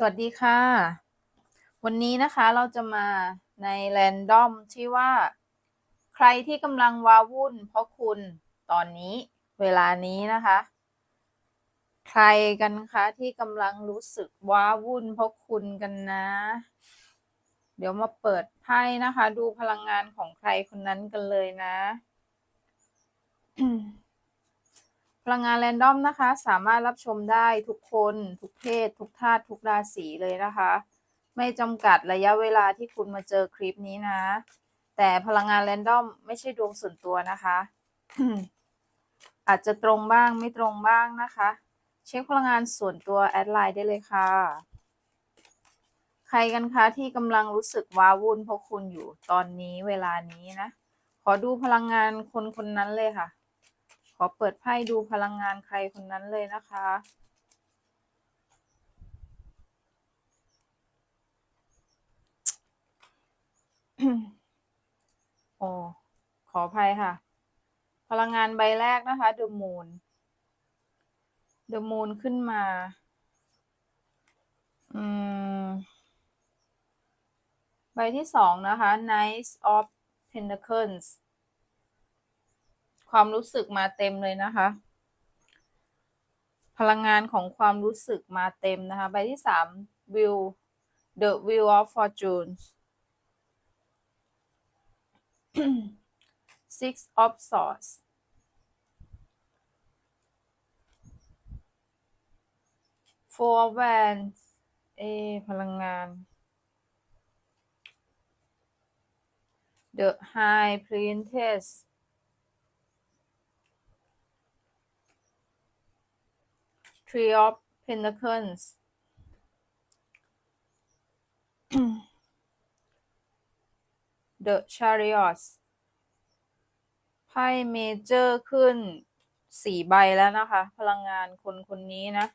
สวัสดีค่ะ วันนี้นะคะเราจะมาในแรนดอมที่ว่า ใครที่กำลังว้าวุ่น เพราะคุณตอนนี้เวลานี้นะคะ ใครกันคะที่กำลังรู้สึกว้าวุ่น เพราะคุณกันนะ เดี๋ยวมาเปิดไพ่นะคะ ดูพลังงานของใครคนนั้นกันเลยนะ ลังงานแรนดอมนะคะ สามารถรับชมได้ทุกคน ทุกเพศ ทุกธาตุทุกราศีเลยนะคะ ไม่จำกัดระยะเวลาที่คุณมาเจอคลิปนี้นะ แต่พลังงานแรนดอมไม่ใช่ดวงส่วนตัวนะคะ อาจจะตรงบ้างไม่ตรงบ้างนะคะ เช็คพลังงานส่วนตัวแอดไลน์ได้เลยค่ะ ใครกันคะที่กำลังรู้สึกว้าวุ่นเพราะคุณอยู่ตอนนี้เวลานี้นะ ขอดูพลังงานคนคนนั้นเลยค่ะ อเปิดไพ่ดูพลังงานใครคนนั้นเลยนะคะ โอ้ ขออภัยค่ะ พลังงานใบแรกนะคะ The Moon The Moon ขึ้นมา อืม ใบที่สองนะคะ Knight of Pentacles ความรู้สึกมาเต็มเลยนะคะ พลังงานของความรู้สึกมาเต็มนะคะ ใบที่สาม Wheel The Wheel of Fortune Six of Swords Four of Wands เอพลังงาน The High Priestess Three of Pentacles เดอะชาริออสไพ่เมเจอร์ขึ้นสี่ใบแล้วนะคะ พลังงานคนคนนี้นะ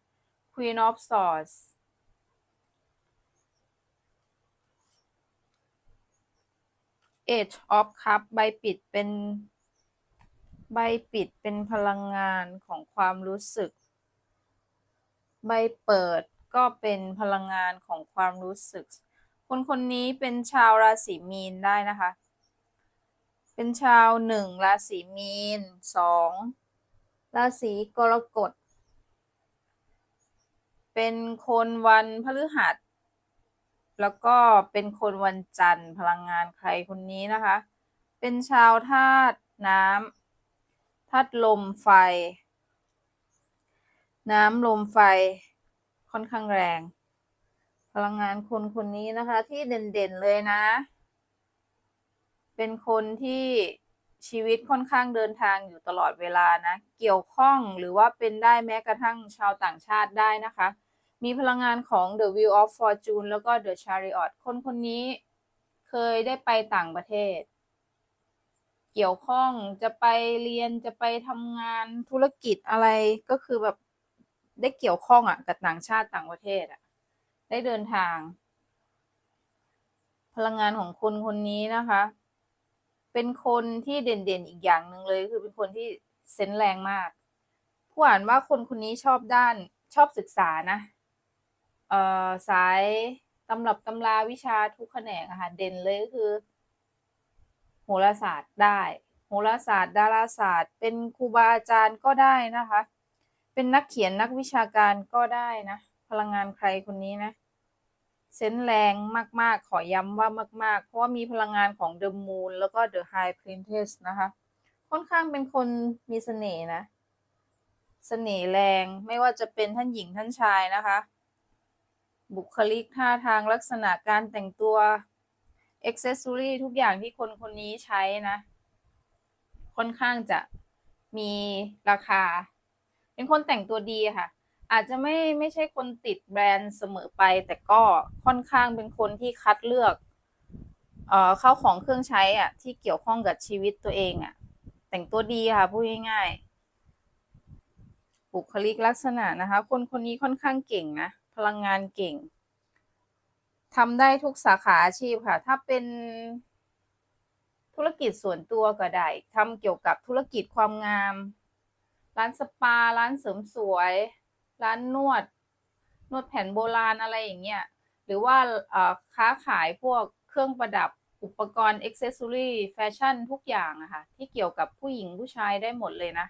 Queen of Swords Eight of Cup ใบปิดเป็น ใบปิดเป็นพลังงานของความรู้สึก ใบเปิดก็เป็นพลังงานของความรู้สึก คนคนนี้เป็นชาวราศีมีนได้นะคะ เป็นชาวหนึ่งราศีมีนสองราศีกรกฎ เป็นคนวันพฤหัส แล้วก็เป็นคนวันจันทร์พลังงานใครคนนี้นะคะ เป็นชาวธาตุน้ำธาตุลมไฟ น้ำลมไฟค่อนข้างแรง พลังงานคนคนนี้นะคะ ที่เด่นๆเลยนะ เป็นคนที่ชีวิตค่อนข้างเดินทางอยู่ตลอดเวลานะ เกี่ยวข้องหรือว่าเป็นได้แม้กระทั่งชาวต่างชาติได้นะคะ มีพลังงานของ The Wheel of Fortune แล้วก็ The Chariot คนคนนี้เคยได้ไปต่างประเทศ เกี่ยวข้องจะไปเรียนจะไปทำงานธุรกิจอะไรก็คือแบบ ได้เกี่ยวข้องอะกับต่างชาติต่างประเทศอะ ได้เดินทาง พลังงานของคนคนนี้นะคะ เป็นคนที่เด่นๆอีกอย่างหนึ่งเลย คือเป็นคนที่เซนส์แรงมาก ผู้อ่านว่าคนคนนี้ชอบด้านชอบศึกษานะ เอ่อสายตำรับตำราวิชาทุกแขนงอะค่ะเด่นเลยก็คือ โหราศาสตร์ได้ โหราศาสตร์ ดาราศาสตร์ เป็นครูบาอาจารย์ก็ได้นะคะ เป็นนักเขียนนักวิชาการก็ได้นะ พลังงานใครคนนี้นะ เซนแรงมากๆ ขอย้ำว่ามาก ๆ เพราะว่ามีพลังงานของ The Moon แล้วก็ The High Priestess นะคะ ค่อนข้างเป็นคนมีเสน่ห์นะ เสน่ห์แรงไม่ว่าจะเป็นท่านหญิงท่านชายนะคะ บุคลิกท่าทางลักษณะการแต่งตัวอ็กเซสซอรี่ทุกอย่างที่คนคนนี้ใช้นะ ค่อนข้างจะมีราคา เป็นคนแต่งตัวดีค่ะ อาจจะไม่ไม่ใช่คนติดแบรนด์เสมอไป แต่ก็ค่อนข้างเป็นคนที่คัดเลือก เอ่อเข้าของเครื่องใช้อะ ที่เกี่ยวข้องกับชีวิตตัวเองอะ แต่งตัวดีค่ะพูดง่ายๆบุคลิกลักษณะนะคะ คนคนนี้ค่อนข้างเก่งนะ พลังงานเก่งทำได้ทุกสาขาอาชีพค่ะ ถ้าเป็นธุรกิจส่วนตัวก็ได้ทำเกี่ยวกับธุรกิจความงาม ร้านสปา ร้านเสริมสวย ร้านนวด นวดแผนโบราณอะไรอย่างเงี้ย หรือว่าค้าขายพวกเครื่องประดับ อุปกรณ์อ็อกเซสซอรี่แฟชั่นทุกอย่างอะค่ะ ที่เกี่ยวกับผู้หญิงผู้ชายได้หมดเลยนะ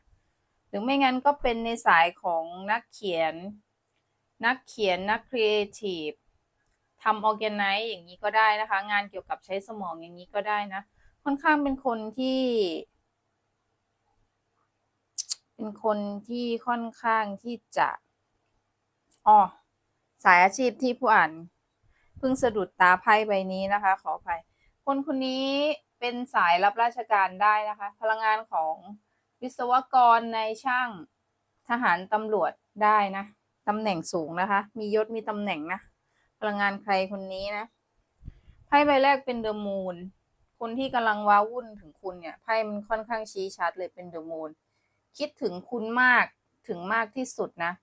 หรือไม่งั้นก็เป็นในสายของนักเขียน นักเขียนนักครีเอทีฟทำออร์แกไนซ์อย่างนี้ก็ได้นะคะ งานเกี่ยวกับใช้สมองอย่างนี้ก็ได้นะ ค่อนข้างเป็นคนที่ เป็นคนที่ค่อนข้างที่จะอ๋อสายอาชีพที่ผู้อ่านเพิ่งสะดุดตาไพ่ใบนี้นะคะ ขออภัย คนคนนี้เป็นสายรับราชการได้นะคะ พลังงานของวิศวกรในช่างทหารตำรวจได้นะตำแหน่งสูงนะคะ มียศมีตำแหน่งนะพลังงานใครคนนี้นะไพ่ใบแรกเป็นเดอะมูนคนที่กำลังว้าวุ่นถึงคุณเนี่ยไพ่มันค่อนข้างชี้ชัดเลยเป็นเดอะมูน คิดถึงคุณมากถึงมากที่สุดนะ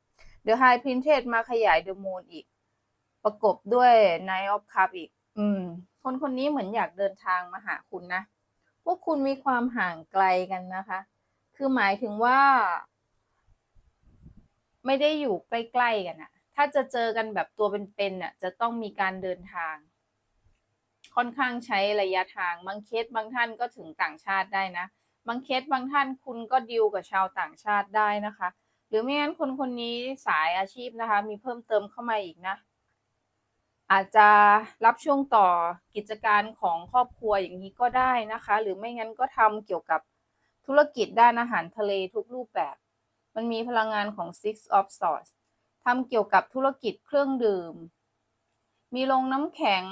เดอะไฮพินเทสมาขยายเดอะมูนอีก ประกบด้วยไนออฟคัพอีก อืม คนคนนี้เหมือนอยากเดินทางมาหาคุณนะ พวกคุณมีความห่างไกลกันนะคะ คือหมายถึงว่า ไม่ได้อยู่ใกล้ๆกันอะถ้าจะเจอกันแบบตัวเป็นๆน่ะ จะต้องมีการเดินทาง ค่อนข้างใช้ระยะทาง บางเคสบางท่านก็ถึงต่างชาติได้นะ บางเคสบางท่านคุณก็ดิวกับชาวต่างชาติได้นะคะ หรือไม่งั้นคนคนนี้สายอาชีพนะคะ มีเพิ่มเติมเข้ามาอีกนะ อาจจะรับช่วงต่อกิจการของครอบครัวอย่างนี้ก็ได้นะคะ หรือไม่งั้นก็ทำเกี่ยวกับธุรกิจด้านอาหารทะเลทุกรูปแบบ มันมีพลังงานของ Six of Swords ทำเกี่ยวกับธุรกิจเครื่องดื่ม มีโรงน้ำแข็ง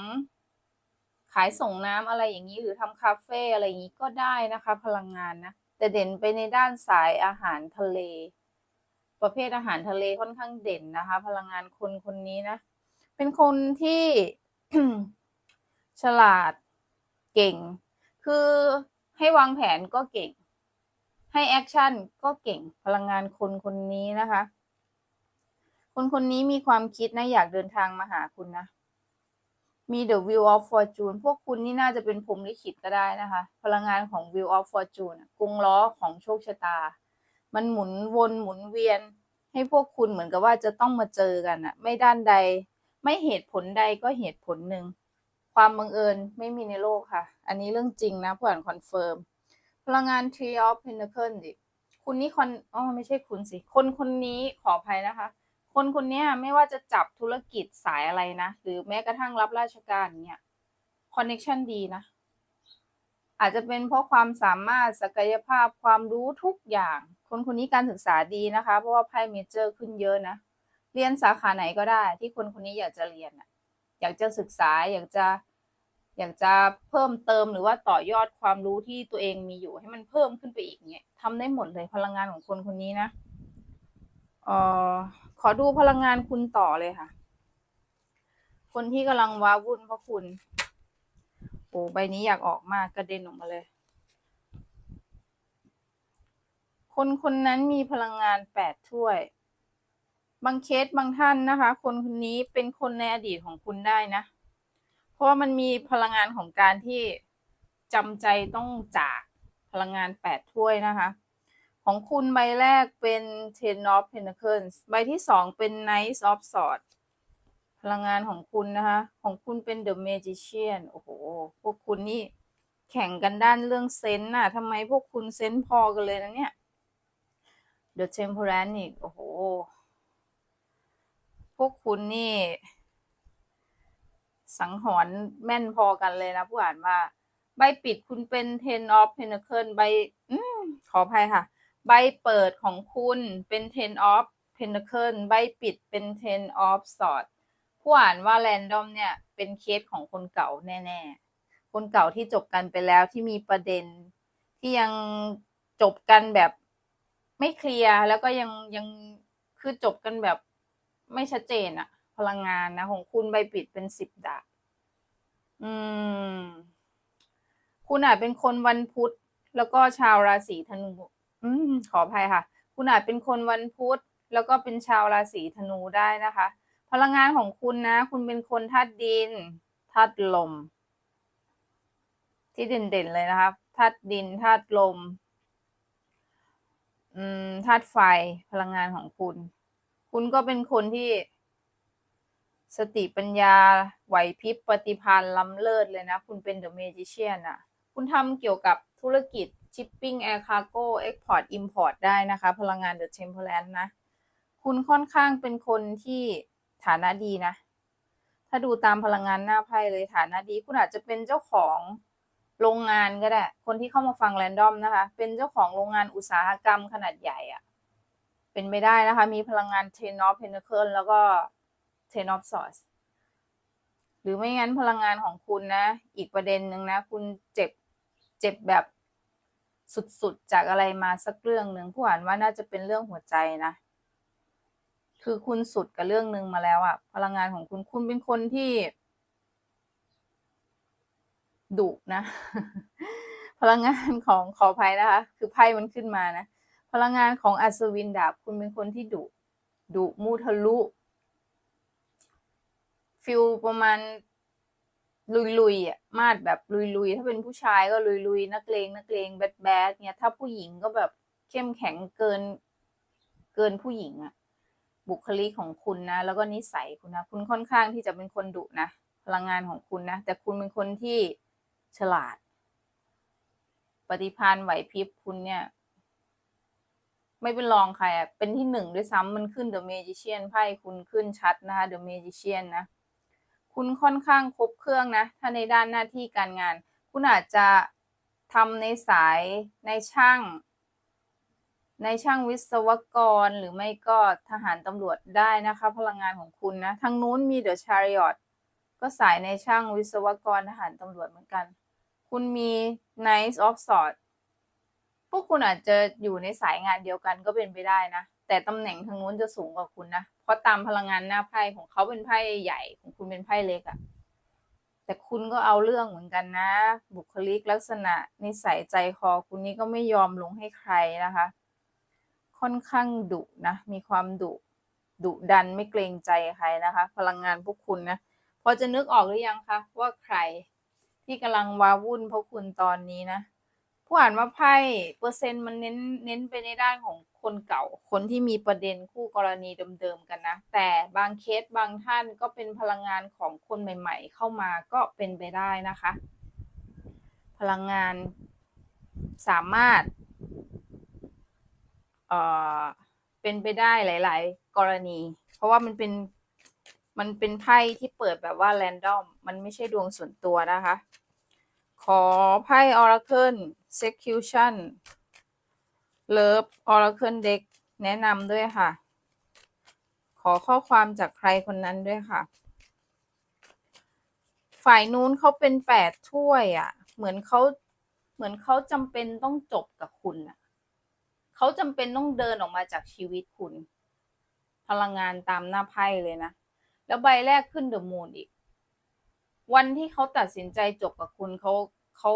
ขายส่งน้ำอะไรอย่างนี้หรือทำคาเฟ่อะไรอย่างนี้ก็ได้นะคะ พลังงานนะแต่เด่นไปในด้านสายอาหารทะเล ประเภทอาหารทะเลค่อนข้างเด่นนะคะ พลังงานคนคนนี้นะ เป็นคนที่ฉลาดเก่ง คือให้วางแผนก็เก่ง ให้แอคชั่นก็เก่งพลังงานคนคนนี้นะคะ คนคนนี้มีความคิดนะอยากเดินทางมาหาคุณนะ มี The Wheel of Fortune พวกคุณนี่น่าจะเป็นพรหมลิขิตก็ได้นะคะ พลังงานของ Wheel of Fortune อะกงล้อของโชคชะตา มันหมุนวนหมุนเวียน ให้พวกคุณเหมือนกับว่าจะต้องมาเจอกันอะไม่ด้านใด ไม่เหตุผลใดก็เหตุผลหนึ่ง ความบังเอิญไม่มีในโลกค่ะ อันนี้เรื่องจริงนะผู้อ่านคอนเฟิร์ม พลังงาน Tree of Pentacles ดิ คุณนี่คอนอ๋อไม่ใช่คุณสิ คนคนนี้ขออภัยนะคะ คนคนนี้ไม่ว่าจะจับธุรกิจสายอะไรนะ หรือแม้กระทั่งรับราชการเนี่ยคอนเน็ชันดีนะ อาจจะเป็นเพราะความสามารถศักยภาพความรู้ทุกอย่าง คนคนนี้การศึกษาดีนะคะ เพราะว่าไพ่เมเจอร์ขึ้นเยอะนะ เรียนสาขาไหนก็ได้ ที่คนคนนี้อยากจะเรียนอะอยากจะศึกษาอยากจะอยากจะเพิ่มเติมหรือว่าต่อยอดความรู้ที่ตัวเองมีอยู่ให้มันเพิ่มขึ้นไปอีกเนี่ยทำได้หมดเลยพลังงานของคนคนนี้นะเอ่อ ขอดูพลังงานคุณต่อเลยค่ะ คนที่กำลังว้าวุ่นเพราะคุณ โอ้ใบนี้อยากออกมากกระเด็นออกมาเลย คนคนนั้นมีพลังงานแปดถ้วย บางเคสบางท่านนะคะ คนคนนี้เป็นคนในอดีตของคุณได้นะ เพราะว่ามันมีพลังงานของการที่จำใจต้องจากพลังงานแปดถ้วยนะคะ ของคุณใบแรกเป็น Ten of Pentacles ใบที่สองเป็น Knight of Swords พลังงานของคุณนะคะ ของคุณเป็น The Magician โอ้โห พวกคุณนี่แข่งกันด้านเรื่องเซนส์น่ะทำไมพวกคุณเซนส์พอกันเลยนะเนี่ย The Temperance อีกโอ้โห พวกคุณนี่ สังหรณ์แม่นพอกันเลยนะผู้อ่านว่า ใบปิดคุณเป็น Ten of Pentacles ใบขออภัยค่ะ ใบเปิดของคุณเป็น Ten of Pentacles ใบปิดเป็น Ten of Swords ผู้อ่านว่า Random เนี่ยเป็นเคสของคนเก่าแน่ๆ คนเก่าที่จบกันไปแล้วที่มีประเด็นที่ยังจบกันแบบไม่เคลียร์แล้วก็ยังยังคือจบกันแบบไม่ชัดเจนอะพลังงานนะ ของคุณใบปิดเป็นสิบดาบอืม คุณอาจเป็นคนวันพุธ แล้วก็ชาวราศีธนู อืมขออภัยค่ะ คุณอาจเป็นคนวันพุธแล้วก็เป็นชาวราศีธนูได้นะคะ พลังงานของคุณนะ คุณเป็นคนธาตุดินธาตุลม ที่เด่นๆเลยนะคะธาตุดินธาตุลมอืมธาตุไฟพลังงานของคุณ คุณก็เป็นคนที่สติปัญญาไหวพริบปฏิภาณล้ำเลิศเลยนะ คุณเป็นเดอะเมจิเชียนอะ คุณทำเกี่ยวกับธุรกิจ ชิปปิ้งแอร์คาร์โก้เอ็กพอร์ตอิมพอร์ตได้นะคะ พลังงานเดอะเทมเพลนนะ คุณค่อนข้างเป็นคนที่ฐานะดีนะ ถ้าดูตามพลังงานหน้าไพ่เลยฐานะดี คุณอาจจะเป็นเจ้าของโรงงานก็ได้ คนที่เข้ามาฟังแรนดอมนะคะ เป็นเจ้าของโรงงานอุตสาหกรรมขนาดใหญ่อะเป็นไปได้นะคะ มีพลังงานเทนอฟเพนเคิลแล้วก็เทนอฟซอสหรือไม่งั้นพลังงานของคุณนะ อีกประเด็นหนึ่งนะ คุณเจ็บ เจ็บแบบ สุดๆ จากอะไรมาสักเรื่องหนึ่งผู้อ่านว่าน่าจะเป็นเรื่องหัวใจนะ คือคุณสุดกับเรื่องหนึ่งมาแล้วอะพลังงานของคุณคุณเป็นคนที่ดุนะ พลังงานของขออภัยนะคะ คือไพ่มันขึ้นมานะ พลังงานของอัศวินดาบ คุณเป็นคนที่ดุดุมูทะลุฟิลประมาณ ลุยๆอะมาดแบบลุยๆ ถ้าเป็นผู้ชายก็ลุยๆ นักเลงนักเลงแบดแบดเนี่ยถ้าผู้หญิงก็แบบเข้มแข็งเกิน เกินผู้หญิงอะ บุคลิกของคุณนะ แล้วก็นิสัยคุณนะ คุณค่อนข้างที่จะเป็นคนดุนะพลังงานของคุณนะ แต่คุณเป็นคนที่ฉลาด ปฏิภาณไหวพริบคุณเนี่ย ไม่เป็นรองใครอะเป็นที่หนึ่งด้วยซ้ำมันขึ้น The Magician ไพ่คุณขึ้นชัดนะคะ The Magician นะ คุณค่อนข้างครบเครื่องนะ ถ้าในด้านหน้าที่การงาน คุณอาจจะทำในสายในช่าง ในช่างวิศวกรหรือไม่ก็ทหารตำรวจได้นะคะ พลังงานของคุณนะทางนู้นมี The Chariot ก็สายในช่างวิศวกรทหารตำรวจเหมือนกัน คุณมี Knight of Swords พวกคุณอาจจะอยู่ในสายงานเดียวกันก็เป็นไปได้นะ แต่ตำแหน่งทางนู้นจะสูงกว่าคุณนะ ราะตามพลังงานหน้าไพ่ของเขาเป็นไพ่ใหญ่ของคุณเป็นไพ่เล็กอะแต่คุณก็เอาเรื่องเหมือนกันนะ บุคลิกลักษณะนิสัยใจคอคุณนี่ก็ไม่ยอมลงให้ใครนะคะ ค่อนข้างดุนะ มีความดุดุดันไม่เกรงใจใครนะคะ พลังงานพวกคุณนะพอจะนึกออกหรือยังคะว่าใครที่กำลังว้าวุ่นเพราะคุณตอนนี้นะ ผู้อ่านว่าไพ่เปอร์เซ็นต์มันเน้นเน้นไปในด้านของ คนเก่า คนที่มีประเด็นคู่กรณีเดิมๆกันนะ แต่บางเคสบางท่านก็เป็นพลังงานของคนใหม่ ๆ เข้ามาก็เป็นไปได้นะคะ พลังงานสามารถเอ่อเป็นไปได้หลาย ๆ กรณี เพราะว่ามันเป็นมันเป็นไพ่ที่เปิดแบบว่าแรนดอม มันไม่ใช่ดวงส่วนตัวนะคะ ขอไพ่ Oracle Secution Love Oracle Deck แนะนำด้วยค่ะ ขอข้อความจากใครคนนั้นด้วยค่ะ ฝ่ายนู้นเขาเป็นแปดถ้วยอะ่ะ เหมือนเขาเหมือนเขาจำเป็นต้องจบกับคุณอะ่ะเขาจำเป็นต้องเดินออกมาจากชีวิตคุณ พลังงานตามหน้าไพ่เลยนะ แล้วใบแรกขึ้นเดอะมูนอีก วันที่เขาตัดสินใจจบกับคุณเขาเขา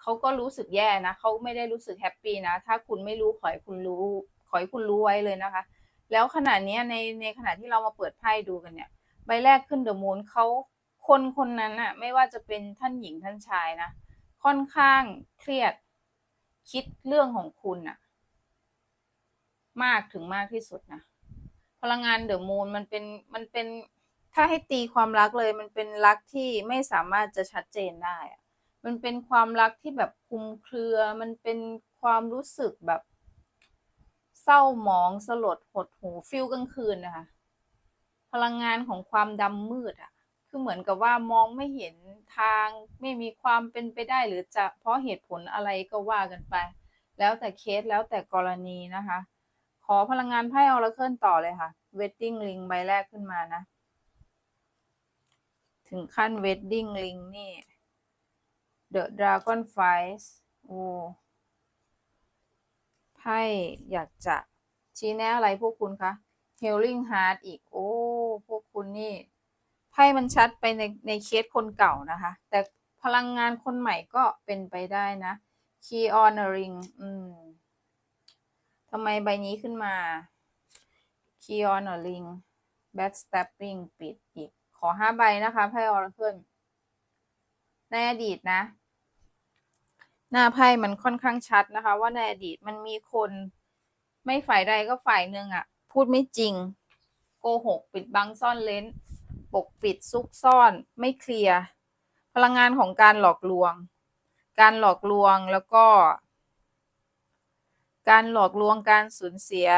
เขาก็รู้สึกแย่นะเขาไม่ได้รู้สึกแฮปปี้นะ ถ้าคุณไม่รู้ขอให้คุณรู้ขอให้คุณรู้ไว้เลยนะคะ แล้วขณะนี้ในในขณะที่เรามาเปิดไพ่ดูกันเนี่ยใบแรกขึ้นเดอะมูนเขาคนคนนั้นน่ะไม่ว่าจะเป็นท่านหญิงท่านชายนะ ค่อนข้างเครียดคิดเรื่องของคุณน่ะมากถึงมากที่สุดนะพลังงานเดอะมูนมันเป็นมันเป็นถ้าให้ตีความรักเลย มันเป็นรักที่ไม่สามารถจะชัดเจนได้อะ มันเป็นความรักที่แบบคลุมเครือ มันเป็นความรู้สึกแบบ เศร้าหมองสลดหดหูฟิลกลางคืนนะคะ พลังงานของความดำมืดอะคือเหมือนกับว่ามองไม่เห็นทางไม่มีความเป็นไปได้หรือจะเพราะเหตุผลอะไรก็ว่ากันไป แล้วแต่เคสแล้วแต่กรณีนะคะ ขอพลังงานไพ่ออร์เคิลต่อเลยค่ะ wedding ring ใบแรกขึ้นมานะ ถึงขั้น wedding ring นี่ The Dragon Flies โอ้ไพ่อยากจะชี้แนะอะไรพวกคุณคะ Healing Heart อีก โอ้ พวกคุณนี่ ไพ่มันชัดไปในในเคสคนเก่านะคะ แต่พลังงานคนใหม่ก็เป็นไปได้นะ Key on a Ring อืมทำไมใบนี้ขึ้นมา Key on a Ring Backstabbing ปิดอีก ขอห้าใบนะคะไพ่ Oracle ในอดีตนะ หน้าไพ่มันค่อนข้างชัดนะคะ ว่าในอดีตมันมีคนไม่ฝ่ายใดก็ฝ่ายหนึ่งอะ่ะ พูดไม่จริง โกหก ปิดบังซ่อนเล้นปกปิดซุกซ่อน ไม่เคลียร์พลังงานของการหลอกลวง การหลอกลวงแล้วก็ การหลอกลวงการสูญเสีย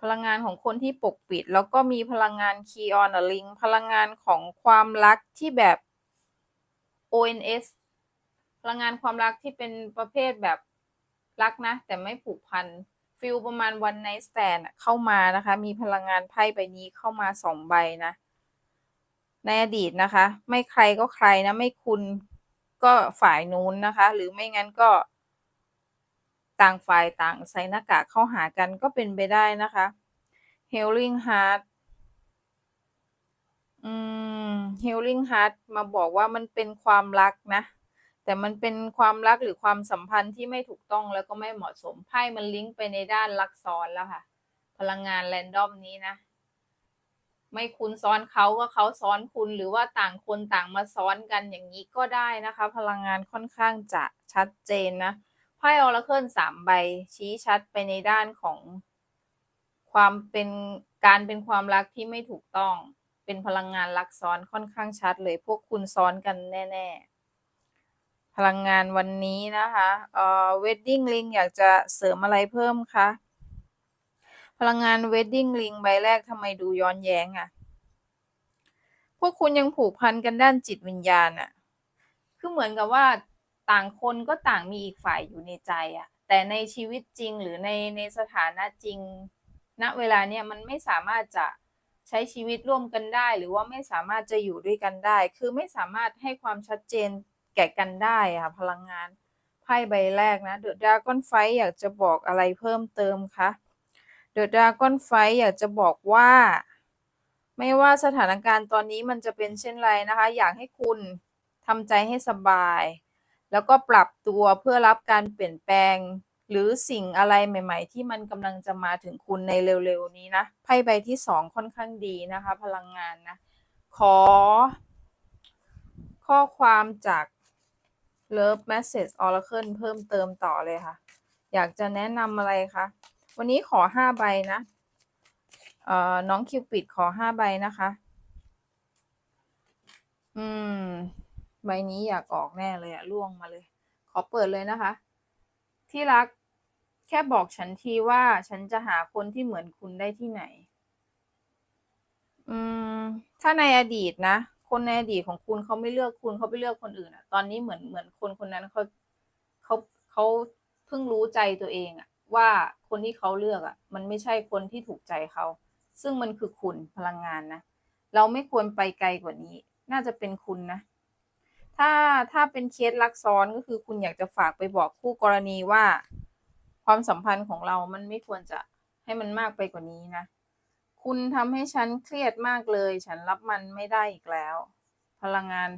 พลังงานของคนที่ปกปิด แล้วก็มีพลังงาน key on a link พลังงานของความรักที่แบบ ONS พลังงานความรักที่เป็นประเภทแบบรักนะ แต่ไม่ผูกพันฟิลประมาณ one night stand อะเข้ามานะคะ มีพลังงานไพ่ใบนี้เข้ามาสองใบนะ ในอดีตนะคะ ไม่ใครก็ใครนะ ไม่คุณก็ฝ่ายนู้นนะคะ หรือไม่งั้นก็ ต่างฝ่ายต่างใส่หน้ากากเข้าหากันก็เป็นไปได้นะคะ Healing Heart อืม Healing Heart มาบอกว่ามันเป็นความรักนะ แต่มันเป็นความรักหรือความสัมพันธ์ที่ไม่ถูกต้องแล้วก็ไม่เหมาะสมไพ่มันลิงก์ไปในด้านรักซ้อนแล้วค่ะ พลังงานแรนดอมนี้นะไม่คุณซ้อนเขาก็เขาซ้อนคุณหรือว่าต่างคนต่างมาซ้อนกันอย่างนี้ก็ได้นะคะ พลังงานค่อนข้างจะชัดเจนนะไพ่ออราเคิลสามใบชี้ชัดไปในด้านของความเป็นการเป็นความรักที่ไม่ถูกต้อง เป็นพลังงานรักซ้อนค่อนข้างชัดเลย พวกคุณซ้อนกันแน่ ๆ พลังงานวันนี้นะคะเอ่อ wedding ring อยากจะเสริมอะไรเพิ่มคะพลังงาน wedding ring ใบแรกทำไมดูย้อนแย้งอะ่ะ พวกคุณยังผูกพันกันด้านจิตวิญญาณอะ่ะ คือเหมือนกับว่าต่างคนก็ต่างมีอีกฝ่ายอยู่ในใจอะ่ะ แต่ในชีวิตจริงหรือในในสถานะจริง ณ เวลาเนี้ยมันไม่สามารถจะ ใช้ชีวิตร่วมกันได้ หรือว่าไม่สามารถจะอยู่ด้วยกันได้ คือไม่สามารถให้ความชัดเจนแก่กันได้ค่ะพลังงานไพ่ใบแรกนะเดอะดราก้อนไฟอยากจะบอกอะไรเพิ่มเติมคะเดอะดราก้อนไฟอยากจะบอกว่า ไม่ว่าสถานการณ์ตอนนี้มันจะเป็นเช่นไรนะคะ อยากให้คุณทำใจให้สบาย แล้วก็ปรับตัวเพื่อรับการเปลี่ยนแปลง หรือสิ่งอะไรใหม่ ๆ ที่มันกำลังจะมาถึงคุณในเร็วๆนี้นะไพ่ใบที่สองค่อนข้างดีนะคะ พลังงานนะ ขอ ข้อความจาก Love Message Oracle เพิ่มเติมต่อเลยค่ะ อยากจะแนะนำอะไรคะวันนี้ขอห้าใบนะเอ่อน้องคิวปิดขอห้าใบนะคะ อืม ใบนี้อยากออกแน่เลยอะล่วงมาเลย ขอเปิดเลยนะคะ ที่รัก แค่บอกฉันทีว่าฉันจะหาคนที่เหมือนคุณได้ที่ไหน อืม ถ้าในอดีตนะ คนในอดีตของคุณเขาไม่เลือกคุณเขาไปเลือกคนอื่นอะตอนนี้เหมือนเหมือนคนคนนั้นเขาเขาเขาเพิ่งรู้ใจตัวเองอะว่าคนที่เขาเลือกอะมันไม่ใช่คนที่ถูกใจเขา ซึ่งมันคือคุณพลังงานนะ เราไม่ควรไปไกลกว่านี้ น่าจะเป็นคุณนะ ถ้าถ้าเป็นเคสลักซ้อนก็คือคุณอยากจะฝากไปบอกคู่กรณีว่า ความสัมพันธ์ของเรามันไม่ควรจะให้มันมากไปกว่านี้นะ คุณทำให้ฉันเครียดมากเลย ฉันรับมันไม่ได้อีกแล้ว พลังงาน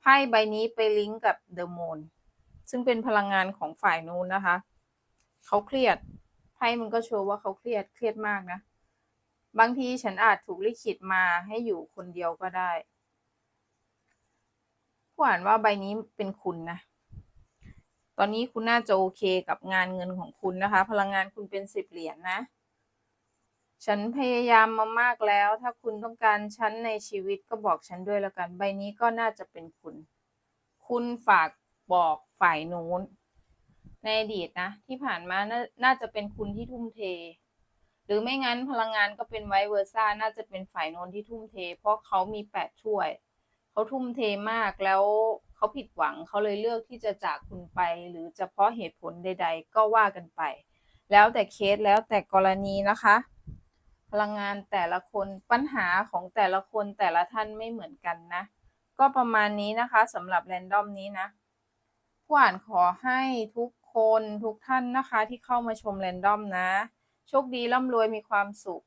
ไพ่ใบนี้ไปลิงก์กับเดอะมูนซึ่งเป็นพลังงานของฝ่ายนู้นนะคะ เขาเครียดไพ่มันก็โชว์ว่าเขาเครียดเครียดมากนะ บางทีฉันอาจถูกลิขิตมาให้อยู่คนเดียวก็ได้ผู้อ่านว่าใบนี้เป็นคุณนะ ตอนนี้คุณน่าจะโอเคกับงานเงินของคุณนะคะ พลังงานคุณเป็นสิบเหรียญนนะ ฉันพยายามมามากแล้ว ถ้าคุณต้องการฉันในชีวิตก็บอกฉันด้วยแล้วกัน ใบนี้ก็น่าจะเป็นคุณ คุณฝากบอกฝ่ายนู้น ในอดีตนะ ที่ผ่านมานาน่าจะเป็นคุณที่ทุ่มเท หรือไม่งั้นพลังงานก็เป็นไวเวอร์ซ่าน่าจะเป็นฝ่ายโน้นที่ทุ่มเท เพราะเขามีแปดช่วย เขาทุ่มเทมากแล้ว เขาผิดหวังเขาเลยเลือกที่จะจากคุณไป หรือจะเพราะเหตุผลใด ๆ ก็ว่ากันไป แล้วแต่เคสแล้วแต่กรณีนะคะ พลังงานแต่ละคนปัญหาของแต่ละคนแต่ละท่านไม่เหมือนกันนะ ก็ประมาณนี้นะคะสำหรับแรนดอมนี้นะผู้อ่านขอให้ทุกคนทุกท่านนะคะที่เข้ามาชมแรนดอมนะ โชคดีร่ำรวยมีความสุข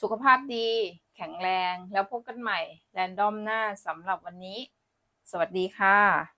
สุขภาพดี แข็งแรงแล้วพบกันใหม่แรนดอมหน้าสำหรับวันนี้ สวัสดีค่ะ